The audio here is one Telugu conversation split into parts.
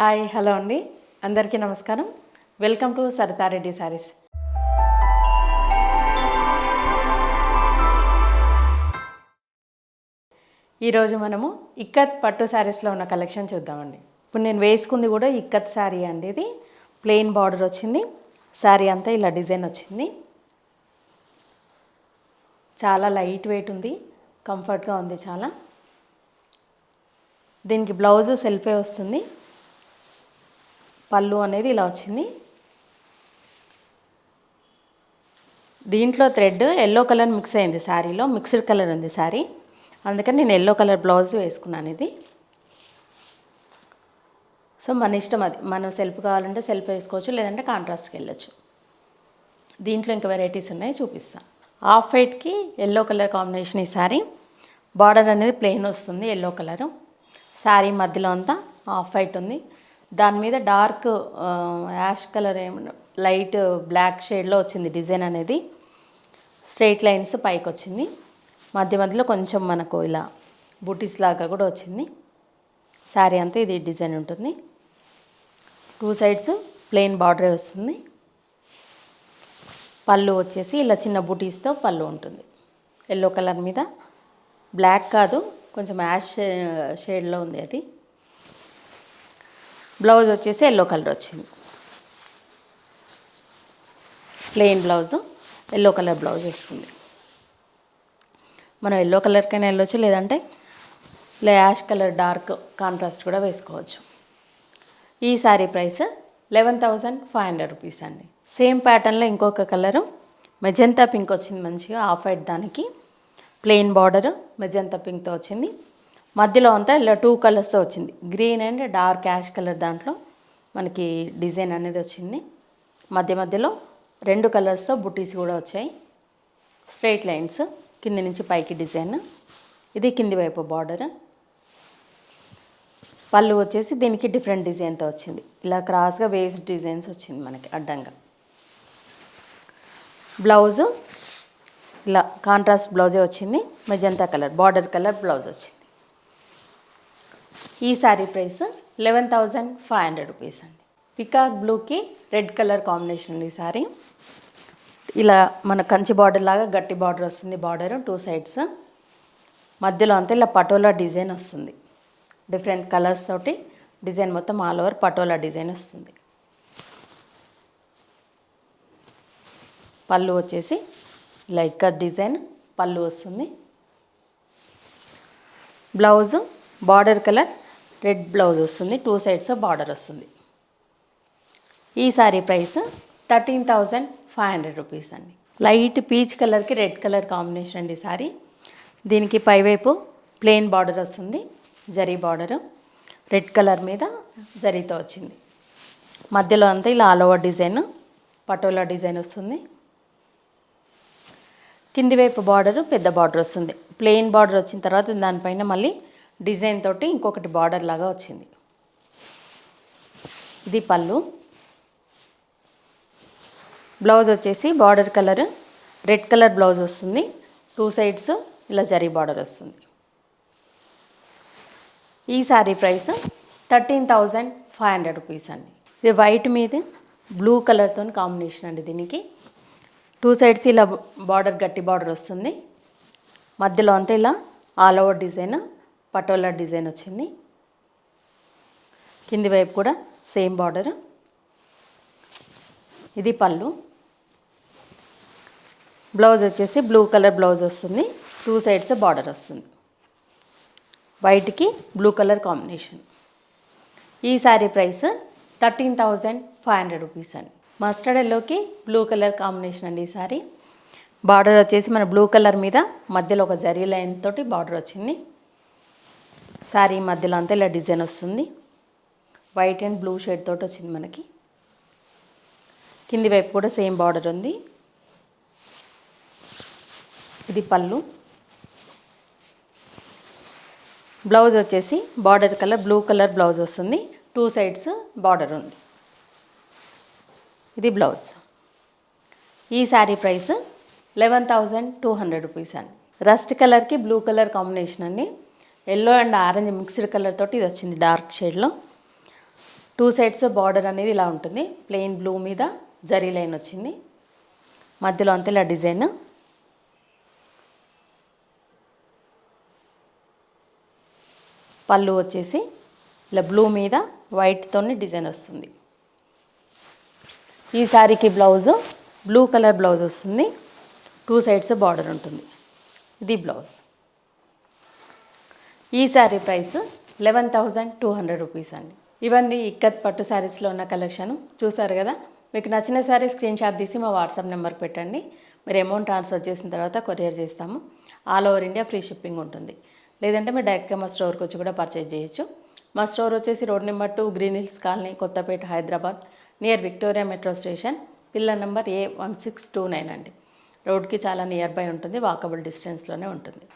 హాయ్ హలో అండి. అందరికీ నమస్కారం. Welcome to Saritha Reddy saris. ఈరోజు మనము ఇక్కత్ పట్టు శారీస్లో ఉన్న కలెక్షన్ చూద్దామండి. ఇప్పుడు నేను వేసుకుంది కూడా ఇక్కత్ శారీ అండి ఇది. ప్లెయిన్ బార్డర్ వచ్చింది. శారీ అంతా ఇలా డిజైన్ వచ్చింది. చాలా లైట్ వెయిట్ ఉంది. కంఫర్ట్గా ఉంది చాలా. దీనికి బ్లౌజ్ సెల్ఫే వస్తుంది. పళ్ళు అనేది ఇలా వచ్చింది. దీంట్లో థ్రెడ్ ఎల్లో కలర్ మిక్స్ అయింది శారీలో మిక్స్డ్ కలర్ ఉంది శారీ. అందుకని నేను ఎల్లో కలర్ బ్లౌజ్ వేసుకున్నాను ఇది. సో మన ఇష్టం అది. మనం సెల్ఫ్ కావాలంటే సెల్ఫ్ వేసుకోవచ్చు లేదంటే కాంట్రాస్ట్కి వెళ్ళొచ్చు. దీంట్లో ఇంకా వెరైటీస్ ఉన్నాయి చూపిస్తాను. హాఫ్ వైట్కి ఎల్లో కలర్ కాంబినేషన్ ఈ శారీ. బార్డర్ అనేది ప్లెయిన్ వస్తుంది ఎల్లో కలరు. శారీ మధ్యలో అంతా హాఫ్ వైట్ ఉంది. దాని మీద డార్క్ యాష్ కలర్ ఏమన్నా లైట్ బ్లాక్ షేడ్లో వచ్చింది డిజైన్ అనేది. స్ట్రైట్ లైన్స్ పైకి వచ్చింది. మధ్య మధ్యలో కొంచెం మనకు ఇలా బుటీస్ లాగా కూడా వచ్చింది. శారీ అంతా ఇది డిజైన్ ఉంటుంది. టూ సైడ్స్ ప్లెయిన్ బార్డర్ వస్తుంది. పళ్ళు వచ్చేసి ఇలా చిన్న బుటీస్తో పళ్ళు ఉంటుంది. ఎల్లో కలర్ మీద. బ్లాక్ కాదు కొంచెం యాష్ షేడ్లో ఉంది అది. బ్లౌజ్ వచ్చేసి ఎల్లో కలర్ వచ్చింది. Plain blouse yellow colour blouse వస్తుంది. మనం ఎల్లో కలర్కైనా వెళ్ళొచ్చు లేదంటే ఇలా యాష్ కలర్ డార్క్ కాంట్రాస్ట్ కూడా వేసుకోవచ్చు. ఈ sari price eleven thousand five hundred rupees అండి. సేమ్ ప్యాటర్న్లో ఇంకొక కలరు మెజంతా పింక్ వచ్చింది మంచిగా ఆఫ్ వైట్ దానికి ప్లెయిన్ బార్డర్ మెజంతా పింక్తో వచ్చింది. మధ్యలో అంతా ఇలా టూ కలర్స్తో వచ్చింది. Green and dark ash colour దాంట్లో మనకి డిజైన్ అనేది వచ్చింది. మధ్య మధ్యలో రెండు కలర్స్తో బుటీస్ కూడా వచ్చాయి. స్ట్రైట్ లైన్స్ కింది నుంచి పైకి డిజైన్ ఇది కింది వైపు బార్డర్ పళ్ళు వచ్చేసి దీనికి డిఫరెంట్ డిజైన్తో వచ్చింది. ఇలా క్రాస్గా వేవ్స్ డిజైన్స్ వచ్చింది మనకి అడ్డంగా. బ్లౌజు ఇలా కాంట్రాస్ట్ బ్లౌజే వచ్చింది. Magenta colour border colour blouse వచ్చింది. ఈ sari price eleven thousand five hundred rupees అండి. పికాక్ బ్లూకి రెడ్ కలర్ కాంబినేషన్ ఈ శారీ ఇలా మన కంచి బార్డర్ లాగా గట్టి బార్డర్ వస్తుంది బార్డర్ టూ సైడ్స్ మధ్యలో అంతా ఇలా పటోలా డిజైన్ వస్తుంది. డిఫరెంట్ కలర్స్ తోటి డిజైన్ మొత్తం ఆల్ ఓవర్ పటోలా డిజైన్ వస్తుంది. పళ్ళు వచ్చేసి ఇలా ఇక్కత్ డిజైన్ పళ్ళు వస్తుంది. Blouse border colour red blouse వస్తుంది. టూ సైడ్స్ బార్డర్ వస్తుంది. ఈ sari price thirteen thousand five hundred rupees అండి. లైట్ పీచ్ కలర్కి రెడ్ కలర్ కాంబినేషన్ అండి సారీ. దీనికి పైవైపు ప్లెయిన్ బార్డర్ వస్తుంది. జరీ బార్డరు. రెడ్ కలర్ మీద జరీతో వచ్చింది. మధ్యలో అంతా ఇలా all over design patola design వస్తుంది. కింది వైపు బార్డరు పెద్ద బార్డర్ వస్తుంది. ప్లెయిన్ బార్డర్ వచ్చిన తర్వాత దానిపైన మళ్ళీ డిజైన్ తోటి ఇంకొకటి బార్డర్ లాగా వచ్చింది. ఇది పళ్ళు. బ్లౌజ్ వచ్చేసి border colour. Red colour blouse వస్తుంది. టూ సైడ్స్ ఇలా జరీ బార్డర్ వస్తుంది. ఈ sari price thirteen thousand five hundred rupees అండి. ఇది వైట్ మీద బ్లూ కలర్తో కాంబినేషన్ అండి దీనికి. టూ సైడ్స్ ఇలా బార్డర్ గట్టి బార్డర్ వస్తుంది. మధ్యలో అంతా ఇలా all over design. Patola design వచ్చింది. కింది వైపు కూడా సేమ్ బార్డర్. ఇది పళ్ళు. బ్లౌజ్ వచ్చేసి బ్లూ కలర్ బ్లౌజ్ వస్తుంది. టూ సైడ్స్ బార్డర్ వస్తుంది. వైట్కి బ్లూ కలర్ కాంబినేషన్. ఈ sari price thirteen thousand five hundred rupees అండి. మస్టర్డ్ ఎల్లోకి బ్లూ కలర్ కాంబినేషన్ అండి ఈ సారీ. బార్డర్ వచ్చేసి మన బ్లూ కలర్ మీద మధ్యలో ఒక జరీ లైన్ తోటి బార్డర్ వచ్చింది. శారీ మధ్యలో అంతా ఇలా డిజైన్ వస్తుంది. వైట్ అండ్ బ్లూ షేడ్ తోటి వచ్చింది మనకి. కింది వైపు కూడా సేమ్ బార్డర్ ఉంది. ఇది పళ్ళు. బ్లౌజ్ వచ్చేసి border colour blue colour blouse వస్తుంది. టూ సైడ్స్ బార్డర్ ఉంది. ఇది బ్లౌజ్ ఈ sari price eleven thousand two hundred rupees అండి. రస్ట్ కలర్కి బ్లూ కలర్ కాంబినేషన్ అండి. Yellow and orange mixed colour తోటి ఇది వచ్చింది డార్క్ షేడ్లో. టూ సైడ్స్ బార్డర్ అనేది ఇలా ఉంటుంది. ప్లెయిన్ బ్లూ మీద జరీ లైన్ వచ్చింది. మధ్యలో అంతా ఇలా డిజైన్. పళ్ళు వచ్చేసి ఇలా బ్లూ మీద వైట్తోని డిజైన్ వస్తుంది. ఈ శారీకి బ్లౌజ్ బ్లూ కలర్ బ్లౌజ్ వస్తుంది. టూ సైడ్స్ బార్డర్ ఉంటుంది. ఇది బ్లౌజ్. ఈ sari price eleven thousand two hundred rupees అండి. ఇవన్నీ ఇక్కత్ పట్టు శారీస్లో ఉన్న కలెక్షన్. చూసారు కదా? మీకు నచ్చిన శారీ స్క్రీన్ షాట్ తీసి మా వాట్సాప్ నెంబర్కి పెట్టండి. మీరు అమౌంట్ ట్రాన్స్ఫర్ చేసిన తర్వాత కొరియర్ చేస్తాము. All over India free shipping ఉంటుంది. లేదంటే మీరు డైరెక్ట్గా మా స్టోర్కి వచ్చి కూడా పర్చేజ్ చేయొచ్చు. మా స్టోర్ వచ్చేసి road number two Green Hills Colony Kothapet Hyderabad near Victoria metro station pillar number A one six two nine అండి. రోడ్కి చాలా నియర్ బై ఉంటుంది వాకబుల్ డిస్టెన్స్లోనే ఉంటుంది.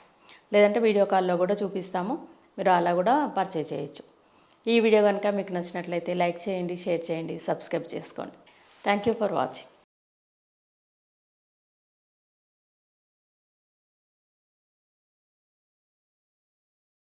లేదంటే వీడియో కాల్లో కూడా చూపిస్తాము. మీరు అలా కూడా పర్చేజ్ చేయొచ్చు. ఈ వీడియో కనుక మీకు నచ్చినట్లయితే లైక్ చేయండి షేర్ చేయండి సబ్స్క్రైబ్ చేసుకోండి. Thank you for watching